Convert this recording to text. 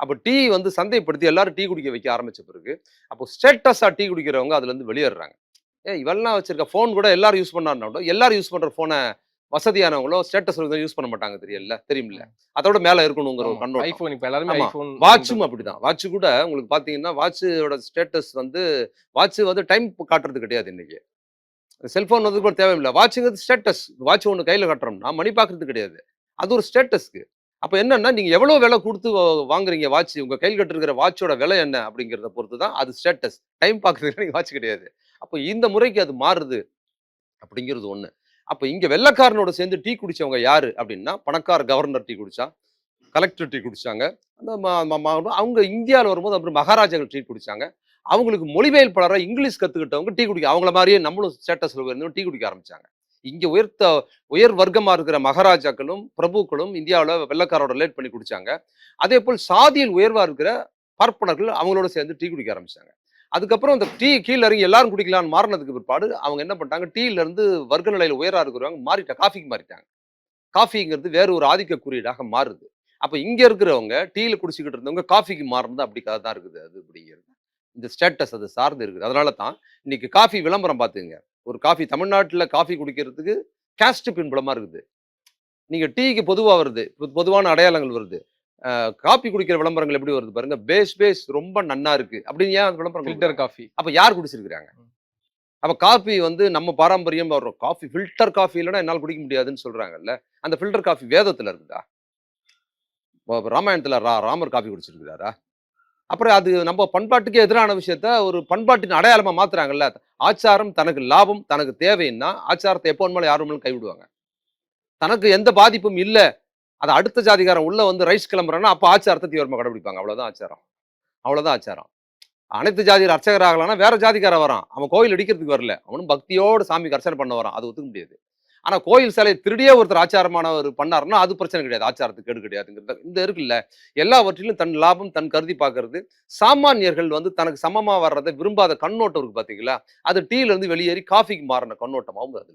அப்போ டீ வந்து சந்தைப்படுத்தி எல்லாரும் டீ குடிக்க வைக்க ஆரம்பிச்ச பிறகு அப்போ ஸ்டேட்டஸா டீ குடிக்கிறவங்க அதுல இருந்து வெளியேறாங்க ஏ இவெல்லாம் வச்சிருக்க ஃபோன் கூட எல்லாரும் யூஸ் பண்ணாருன்னா எல்லாரும் யூஸ் பண்ற ஃபோனை வசதியானவங்களோ ஸ்டேட்டஸ் யூஸ் பண்ண மாட்டாங்க தெரியல தெரியுமில்ல அதோட மேல இருக்கணுங்கிற ஒரு கண்ணோட்டம். ஐபோன் இப்ப எல்லாருமே. ஐபோன் வாட்சும் அப்படிதான். வாட்ச் கூட உங்களுக்கு பாத்தீங்கன்னா வாட்சோட ஸ்டேட்டஸ் வந்து வாட்ச் வந்து டைம் காட்டுறது கிடையாது இன்னைக்கு. செல்போன் வந்து கூட தேவையில்லை. வாட்சுங்கிறது ஸ்டேட்டஸ் வாட்ச் ஒன்று கையில் கட்டுறோம்னா மணி பார்க்கறது கிடையாது. அது ஒரு ஸ்டேட்டஸ்க்கு அப்போ என்னன்னா நீங்க எவ்வளவு விலை கொடுத்து வாங்குறீங்க வாட்ச் உங்க கையில் கட்டிருக்கிற வாட்சோட விலை என்ன? அப்படிங்கிறத பொறுத்து தான் அது ஸ்டேட்டஸ் டைம் பார்க்கறதுக்கு நீங்க வாட்ச் கிடையாது. அப்போ இந்த முறைக்கு அது மாறுது அப்படிங்கிறது ஒண்ணு. அப்போ இங்க வெள்ளக்காரனோட சேர்ந்து டீ குடிச்சவங்க யாரு அப்படின்னா பணக்கார கவர்னர் டீ குடிச்சா கலெக்டர் டீ குடிச்சாங்க. அந்த அவங்க இந்தியாவில் வரும்போது அப்புறம் மகாராஜாக்கள் டீ குடிச்சாங்க. அவங்களுக்கு மொழிபெயர்ப்பாளராக இங்கிலீஷ் கற்றுக்கிட்டவங்க டீ குடிக்க அவங்கள மாதிரியே நம்மளும் ஸ்டேட்டஸில் இருந்து டீ குடிக்க ஆரம்பிச்சாங்க. இங்க உயர்த்த உயர் வர்க்கமா இருக்கிற மகாராஜாக்களும் பிரபுக்களும் இந்தியாவில் வெள்ளக்காரோட ரிலேட் பண்ணி குடிச்சாங்க. அதே போல் சாதியில் உயர்வா இருக்கிற பார்ப்பனர்கள் அவங்களோட சேர்ந்து டீ குடிக்க ஆரம்பிச்சாங்க. அதுக்கப்புறம் அந்த டீ கீழே இறங்கி எல்லாரும் குடிக்கலாம்னு மாறினதுக்கு பிற்பாடு அவங்க என்ன பண்ணிட்டாங்க டீல இருந்து வர்க்க நிலையில உயரா இருக்கிறவங்க மாறிட்டாங்க காஃபிக்கு மாறிட்டாங்க. காஃபிங்கிறது வேற ஒரு ஆதிக்க குறியீடாக மாறுது. அப்ப இங்க இருக்கிறவங்க டீல குடிச்சுக்கிட்டு இருந்தவங்க காஃபிக்கு மாறினது அப்படி தான் இருக்குது அது அப்படிங்கிறது. இந்த ஸ்டேட்டஸ் அது சார்ந்து இருக்குது. அதனால தான் இன்னைக்கு காஃபி விளம்பரம் பார்த்துங்க. ஒரு காஃபி தமிழ்நாட்டுல காஃபி குடிக்கிறதுக்கு கேஸ்ட் பின்புலமா இருக்குது. நீங்க டீக்கு பொதுவா வருது. பொதுவான அடையாளங்கள் வருது. காபி குடிக்கிற விளம்பரங்கள் எப்படி வருது பாருங்க. பேஸ் பேஸ் ரொம்ப நன்னா இருக்கு. அப்படின்னு ஏன் அந்த விளம்பரம் ஃபில்டர்? காஃபி அப்ப யார் குடிச்சிருக்கிறாங்க? அப்ப காஃபி வந்து நம்ம பாரம்பரியம் வர்றோம் காஃபி ஃபில்டர் காஃபி இல்லைன்னா என்னால் குடிக்க முடியாதுன்னு சொல்றாங்கல்ல. அந்த ஃபில்டர் காஃபி வேதத்துல இருக்குதா? ராமாயணத்துல ரா ராமர் காஃபி குடிச்சிருக்கிறாரா? அப்புறம் அது நம்ம பண்பாட்டுக்கே எதிரான விஷயத்த ஒரு பண்பாட்டின் அடையாளமா மாத்துறாங்கல்ல? ஆச்சாரம் தனக்கு லாபம் தனக்கு தேவைன்னா ஆச்சாரத்தை எப்போ மேலே யாரும் கைவிடுவாங்க. தனக்கு எந்த பாதிப்பும் இல்லை. அது அடுத்த ஜாதிகாரம் உள்ள வந்து ரைஸ் கிளம்புறான்னா அப்போ ஆச்சாரத்தை தீவிரமாக கடைபிடிப்பாங்க. அவ்வளோதான் ஆச்சாரம். அவ்வளோதான் ஆச்சாரம். அனைத்து ஜாதியர் அர்ச்சகர் ஆகலாம்னா வேற ஜாதிக்காரன் வரான். அவன் கோயில் அடிக்கிறதுக்கு வரல. அவனும் பக்தியோடு சாமிக்கு அர்ச்சனை பண்ண வரான். அது ஒத்துக்க முடியாது. ஆனா கோயில் சிலை திருடியே ஒருத்தர் ஆச்சாரமானவர் பண்ணாருன்னா அது பிரச்சனை கிடையாது. ஆச்சாரத்துக்கு கேடு கிடையாதுங்கிறது இந்த இருக்குல்ல எல்லாவற்றிலும் தன் லாபம் தன் கருதி பார்க்கறது. சாமானியர்கள் வந்து தனக்கு சமமா வர்றதை விரும்பாத கண்ணோட்டம் இருக்கு பாத்தீங்களா? அது டீல இருந்து வெளியேறி காஃபிக்கு மாறின கண்ணோட்டமாகவும் அது